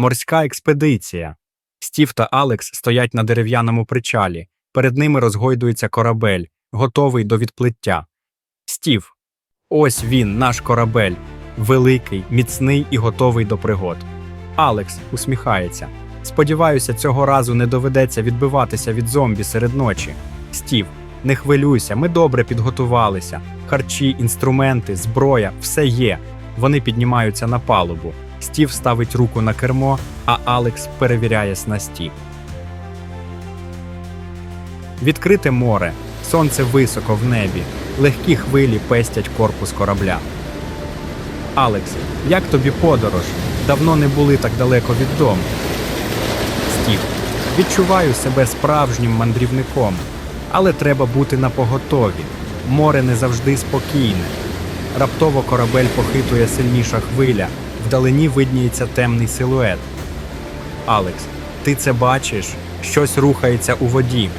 Морська експедиція. Стів та Алекс стоять на дерев'яному причалі. Перед ними розгойдується корабель, готовий до відплиття. Стів. Ось він, наш корабель. Великий, міцний і готовий до пригод. Алекс усміхається. Сподіваюся, цього разу не доведеться відбиватися від зомбі серед ночі. Стів, не хвилюйся, ми добре підготувалися. Харчі, інструменти, зброя все є. Вони піднімаються на палубу. Стів ставить руку на кермо, а Алекс перевіряє снасті. Відкрите море, сонце високо в небі, легкі хвилі пестять корпус корабля. Алекс, як тобі подорож? Давно не були так далеко від дому. Стів, відчуваю себе справжнім мандрівником, але треба бути напоготові. Море не завжди спокійне. Раптово корабель похитує сильніша хвиля, вдалині видніється темний силует. Алекс, ти це бачиш? Щось рухається у воді.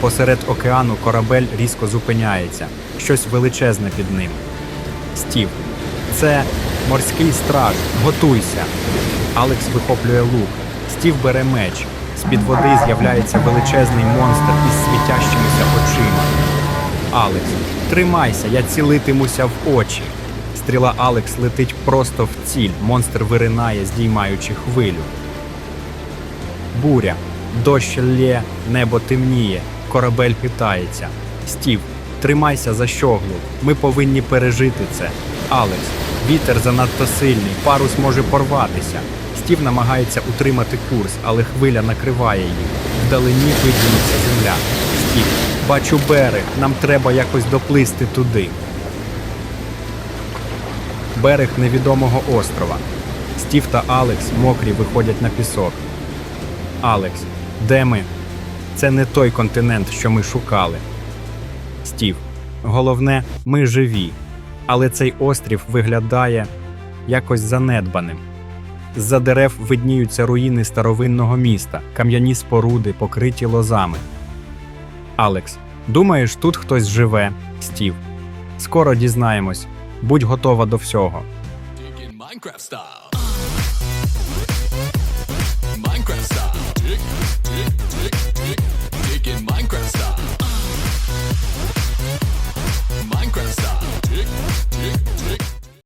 Посеред океану корабель різко зупиняється, щось величезне під ним. Стів, це морський страж, готуйся. Алекс вихоплює лук. Стів бере меч. З-під води з'являється величезний монстр із світящимися очима. Алекс, тримайся, я цілитимуся в очі. Стріла Алекс летить просто в ціль. Монстр виринає, здіймаючи хвилю. Буря. Дощ лє, небо темніє, корабель хитається. Стів, тримайся за щоглу. Ми повинні пережити це. Алекс, вітер занадто сильний, парус може порватися. Стів намагається утримати курс, але хвиля накриває їх. Вдалині видніється земля. Стів, бачу берег, нам треба якось доплисти туди. Берег невідомого острова. Стів та Алекс мокрі виходять на пісок. Алекс, де ми? Це не той континент, що ми шукали. Стів, головне, ми живі. Але цей острів виглядає якось занедбаним. З-за дерев видніються руїни старовинного міста, кам'яні споруди, покриті лозами. Алекс, думаєш, тут хтось живе? Стів. Скоро дізнаємось. Будь готова до всього. Minecraft style. Minecraft style.